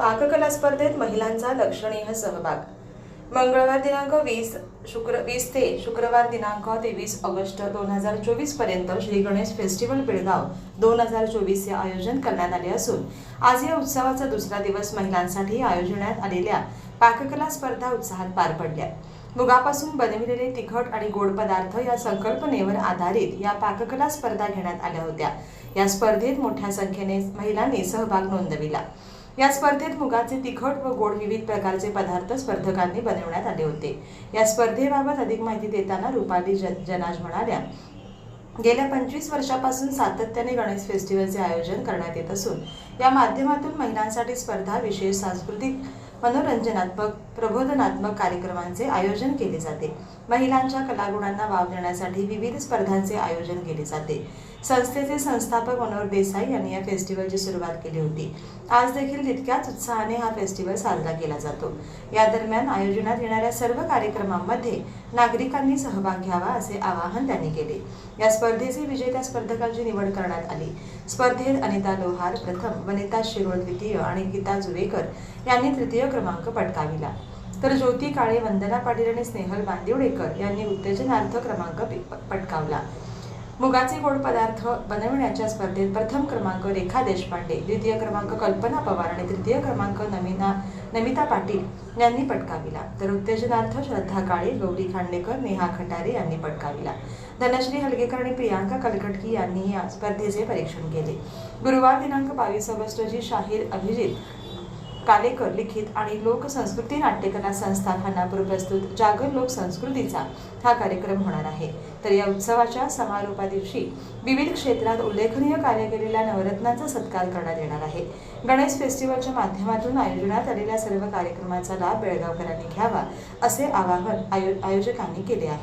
पाककला स्पर्धेत महिलांचा लक्षणीय सहभाग. मंगळवार दिनांक वीस शुक्र वीस ते शुक्रवार दिनांक तेवीस ऑगस्ट दोन हजार चोवीसपर्यंत श्री गणेश फेस्टिवल बेळगाव दोन हजार चोवीसचे आयोजन करण्यात आले असून आज या उत्सवाचा दुसरा दिवस महिलांसाठी आयोजण्यात आलेल्या पाककला स्पर्धा उत्साहात पार पडल्या. मुगापासून बनविलेले तिखट आणि गोड पदार्थ या संकल्पनेवर आधारित या पाककला स्पर्धा घेण्यात आल्या होत्या. या स्पर्धेत मोठ्या संख्येने महिलांनी सहभाग नोंदविला. या स्पर्धेत मुगाचे तिखट व गोड विविध प्रकारचे पदार्थ स्पर्धकांनी बनवण्यात आले होते. या स्पर्धेबाबत अधिक माहिती देताना रुपाली जन- जनाज म्हणाल्या गेल्या पंचवीस वर्षापासून सातत्याने गणेश फेस्टिवलचे आयोजन करण्यात येत असून या माध्यमातून महिलांसाठी स्पर्धा विशेष सांस्कृतिक मनोरंजनात्मक प्रबोधनात्मक कार्यक्रमांचे आयोजन केले जाते. महिलांच्या कलागुणांना वाव देण्यासाठी विविध स्पर्धांचे आयोजन केले जाते. संस्थेचे संस्थापक मनोहर देसाई यांनी या फेस्टिवलची सुरुवात केली होती. आज देखील तितक्याच उत्साहाने हा फेस्टिवल साजरा केला जातो. या दरम्यान आयोजनात येणाऱ्या सर्व कार्यक्रमांमध्ये नागरिकांनी सहभाग घ्यावा असे आवाहन त्यांनी केले. या स्पर्धेचे विजेत्या स्पर्धकांची निवड करण्यात आली. स्पर्धेत अनिता लोहार प्रथम वनिता शिरोळ द्वितीय आणि गीता जुवेकर यांनी तृतीय क्रमांक पटकाविला तर ज्योती काळे वंदना पाटील आणि स्नेहल बांदिवडेकर यांनी उत्तेजनार्थ क्रमांक पटकावला. मुगाचे गोड पदार्थ बनविण्याच्या स्पर्धेत प्रथम क्रमांक रेखा देशपांडे द्वितीय क्रमांक कल्पना पवार आणि तृतीय क्रमांक नमिना नमिता पाटील यांनी पटकाविला. तर उत्तेजनार्थ श्रद्धा काळे गौरी खांडेकर नेहा खटारे यांनी पटकाविला. धनश्री हलगेकर आणि प्रियांका कलकटकी यांनीही या स्पर्धेचे परीक्षण केले. गुरुवार दिनांक बावीस ऑगस्ट रोजी शाहीर अभिजित कालेकर लिखित आणि लोकसंस्कृती नाट्यकला संस्थान खानापूर प्रस्तुत जागर लोक संस्कृतीचा हा कार्यक्रम होणार आहे. तर या उत्सवाच्या समारोपा दिवशी विविध क्षेत्रात उल्लेखनीय कार्य केलेल्या नवरत्नांचा सत्कार करण्यात येणार आहे. गणेश फेस्टिवलच्या माध्यमातून आयोजनात आलेल्या सर्व कार्यक्रमाचा लाभ बेळगावकरांनी घ्यावा असे आवाहन आयो आयोजकांनी केले आहे.